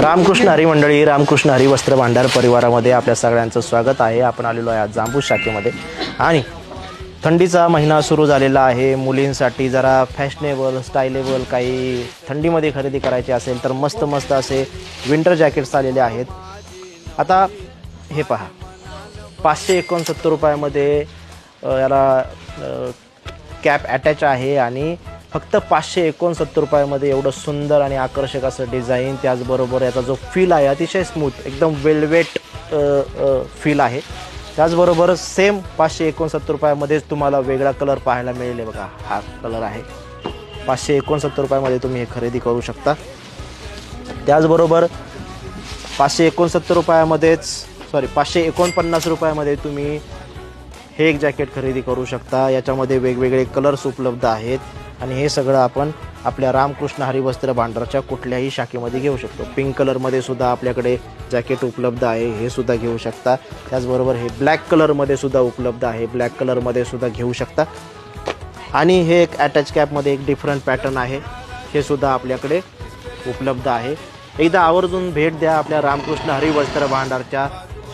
रामकृष्ण हरी मंडळी रामकृष्ण हरी वस्त्र भांडार परिवारामध्ये आपल्या सगळ्यांचं स्वागत आहे. आपण आलेलो आहे आज जांबू शाखेमध्ये. आणि थंडीचा महिना सुरू झालेला आहे. मुलींसाठी जरा फॅशनेबल स्टायलेबल काही थंडीमध्ये खरेदी करायची असेल तर मस्त मस्त असे विंटर जॅकेट्स आलेले आहेत. आता हे पहा. पाचशे एकोणसत्तर रुपयामध्ये याला कॅप अटॅच आहे आणि फक्त पाचशे एकोणसत्तर रुपयामध्ये एवढं सुंदर आणि आकर्षक असं डिझाईन त्याचबरोबर याचा जो फील आहे अतिशय स्मूथ एकदम वेलवेट फील आहे. त्याचबरोबर सेम पाचशे एकोणसत्तर रुपयामध्येच तुम्हाला वेगळा कलर पाहायला मिळेल. बघा हा कलर आहे. पाचशे एकोणसत्तर रुपयामध्ये तुम्ही हे खरेदी करू शकता. त्याचबरोबर पाचशे एकोणसत्तर रुपयामध्येच सॉरी पाचशे एकोणपन्नास रुपयामध्ये तुम्ही हे एक जॅकेट खरेदी करू शकता. याच्यामध्ये वेगवेगळे कलर्स उपलब्ध आहेत. आणि हे सगळं आपण आपल्या रामकृष्ण हरिवस्त्र भांडारच्या कुठल्याही शाखेमध्ये घेऊ शकतो. पिंक कलरमध्ये सुद्धा आपल्याकडे जॅकेट उपलब्ध आहे हे सुद्धा घेऊ शकता. त्याचबरोबर हे ब्लॅक कलरमध्ये सुद्धा उपलब्ध आहे ब्लॅक कलरमध्ये सुद्धा घेऊ शकता. आणि हे एक अटॅच कॅपमध्ये एक डिफरंट पॅटर्न आहे हे सुद्धा आपल्याकडे उपलब्ध आहे. एकदा आवर्जून भेट द्या आपल्या रामकृष्ण हरिवस्त्र भांडारच्या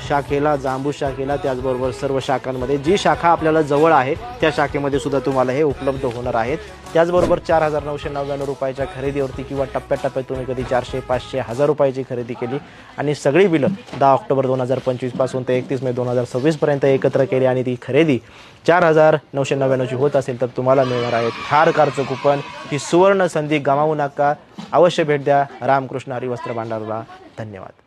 शाखेला जांबू शाखेला त्याचबरोबर सर्व शाखांमध्ये. जी शाखा आपल्याला जवळ आहे त्या शाखेमध्ये सुद्धा तुम्हाला हे उपलब्ध होणार आहेत. त्याचबरोबर चार हजार नऊशे नव्याण्णव रुपयाच्या खरेदीवरती किंवा टप्प्याटप्प्यात तुम्ही कधी चारशे पाचशे हजार रुपयाची खरेदी केली आणि सगळी बिलं दहा ऑक्टोबर दोन हजार पंचवीसपासून ते एकतीस मे दोन हजार सव्वीसपर्यंत एकत्र केली आणि ती खरेदी चार हजार नऊशे नव्याण्णवची होत असेल तर तुम्हाला मिळणार आहे. थार कारचं कुपन ही सुवर्ण संधी गमावू नका. अवश्य भेट द्या. रामकृष्ण हरिवस्त्र भांडारला. धन्यवाद.